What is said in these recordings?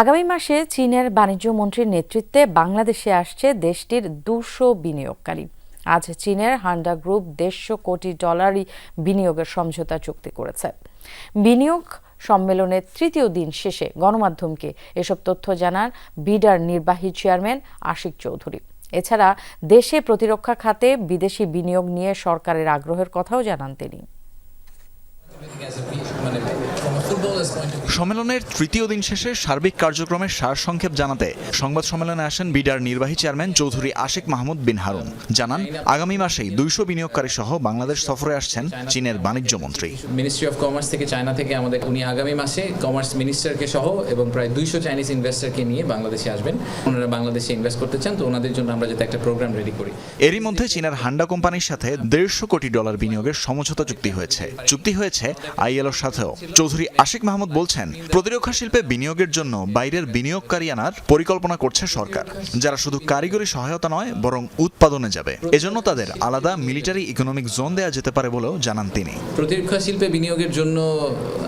আগামী মাসে চীনের বাণিজ্য মন্ত্রীর নেতৃত্বে বাংলাদেশে আসছে দেশটির দুশো বিনিয়োগকারী। আজ চীনের হান্ডা গ্রুপ দেড়শো কোটি ডলারই বিনিয়োগের সমঝোতা চুক্তি করেছে। বিনিয়োগ সম্মেলনের তৃতীয় দিন শেষে গণমাধ্যমকে এসব তথ্য জানান বিডার নির্বাহী চেয়ারম্যান আশিক চৌধুরী। এছাড়া দেশে প্রতিরক্ষা খাতে বিদেশি বিনিয়োগ নিয়ে সরকারের আগ্রহের কথাও জানান তিনি। সম্মেলনের তৃতীয় দিন শেষে সার্বিক কার্যক্রমের সারসংক্ষেপ জানাতে সংবাদ সম্মেলনে আসেন বিডার নির্বাহী চেয়ারম্যান চৌধুরী আশিক মাহমুদ বিন হারুন। জানান আগামী মাসেই দুইশো বিনিয়োগকারী সহ বাংলাদেশ সফরে আসছেন চীনের বাণিজ্য মন্ত্রী। মিনিস্ট্রি অফ কমার্স থেকে চায়না থেকে আমাদের উনি আগামী মাসে কমার্স মিনিস্টারকে সহ এবং প্রায় দুইশো চাইনিজ ইনভেস্টারকে নিয়ে বাংলাদেশে আসবেন। ওনারা বাংলাদেশে ইনভেস্ট করতে চান তো ওনাদের জন্য আমরা যাতে একটা প্রোগ্রাম রেডি করি। এরই মধ্যে চীনের হান্ডা কোম্পানির সাথে দেড়শো কোটি ডলার বিনিয়োগের সমঝোতা চুক্তি হয়েছে। চুক্তি হয়েছে আইএলওর সাথেও। চৌধুরী আশিক মাহমুদ বলছেন, প্রতিরক্ষা শিল্পে বিনিয়োগের জন্য বাইরের বিনিয়োগকারী আনার পরিকল্পনা করছে সরকার, যারা শুধু কারিগরি সহায়তা নয়, বরং উৎপাদনে যাবে। এজন্য তাদের আলাদা মিলিটারি ইকোনমিক জোন দেওয়া যেতে পারে বলেও জানান তিনি। প্রতিরক্ষা শিল্পে বিনিয়োগের জন্য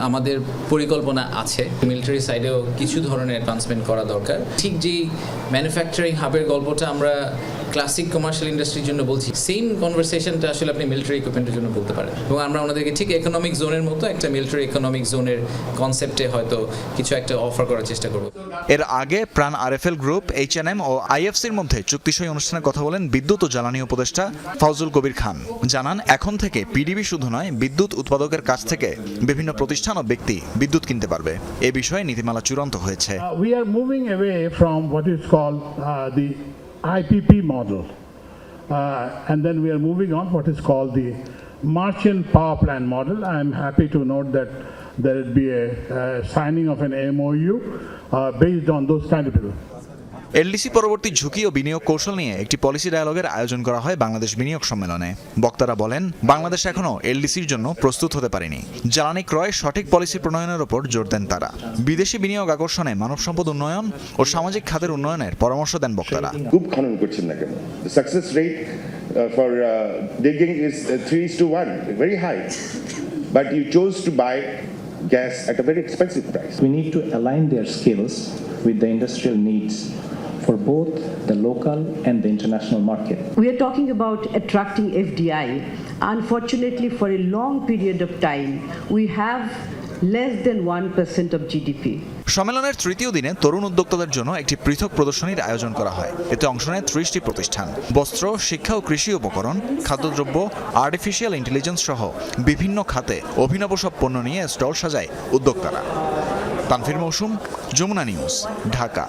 আমাদের পরিকল্পনা আছে। মিলিটারি সাইডেও কিছু ধরনের অ্যাডভান্সমেন্ট করা দরকার। ঠিক যেই ম্যানুফ্যাকচারিং হাবের গল্পটা আমরা ক্লাসিক কমার্শিয়াল ইন্ডাস্ট্রির জন্য বলছি। সেম কনভারসেশনটা আসলে আপনি মিলিটারি ইকুইপমেন্টের জন্য বলতে পারেন। এবং আমরা ওনাদেরকে ঠিক ইকোনমিক জোনের মতো একটা মিলিটারি ইকোনমিক জোনের কনসেপ্টে হয়তো কিছু একটা অফার করার চেষ্টা করব। এর আগে প্রাণ আরএফএল গ্রুপ এইচএনএম ও আইএফসির মধ্যে চুক্তিসই অনুষ্ঠানে কথা বলেন বিদ্যুৎ ও জ্বালানি উপদেষ্টা ফাউজুল কবির খান। জানান এখন থেকে পিডিবি শুধু নয় বিদ্যুৎ উৎপাদকের কাছ থেকে বিভিন্ন প্রতিষ্ঠান ও ব্যক্তি বিদ্যুৎ কিনতে পারবে। এ বিষয়ে নীতিমালা চূড়ান্ত হয়েছে। Uh, we are moving away from what is called uh, the IPP model. Uh, and then we are moving on what is called the Martian power plant model. I'm happy to note that there will be a uh, signing of an MOU uh, based on those kind of people. LDC পরবর্তী ঝুঁকি ও বিনিয়োগ কৌশল নিয়ে একটি policy ডায়ালগের আয়োজন করা হয় বাংলাদেশ বিনিয়োগ সম্মেলনে। বক্তারা বলেন, বাংলাদেশ এখনও এলডিসির জন্য প্রস্তুত হতে পারেনি। জ্বালানি ক্রয় সঠিক পলিসি প্রণয়নের ওপর জোর দেন তারা। বিদেশি বিনিয়োগ আকর্ষণে মানব সম্পদ উন্নয়ন ও সামাজিক খাতের উন্নয়নের পরামর্শ দেন বক্তারা। কূপ খনন করছেন না কেন? Success rate for is three is two one very high but you choose to gas at a very expensive price. We need to align their skills with the industrial needs for both the local and the international market. We are talking about attracting FDI. Unfortunately, for a long period of time, we have less than 1% of GDP. সম্মেলনের তৃতীয় দিনে তরুণ উদ্যোক্তাদের জন্য একটি পৃথক প্রদর্শনীর আয়োজন করা হয়। এতে অংশ নেয় ত্রিশটি প্রতিষ্ঠান। বস্ত্র, শিক্ষা ও কৃষি উপকরণ, খাদ্যদ্রব্য আর্টিফিশিয়াল ইন্টেলিজেন্স সহ বিভিন্ন খাতে অভিনব সব পণ্য নিয়ে স্টল সাজায় উদ্যোক্তারা। তানফির মৌসুম, যমুনা নিউজ, ঢাকা।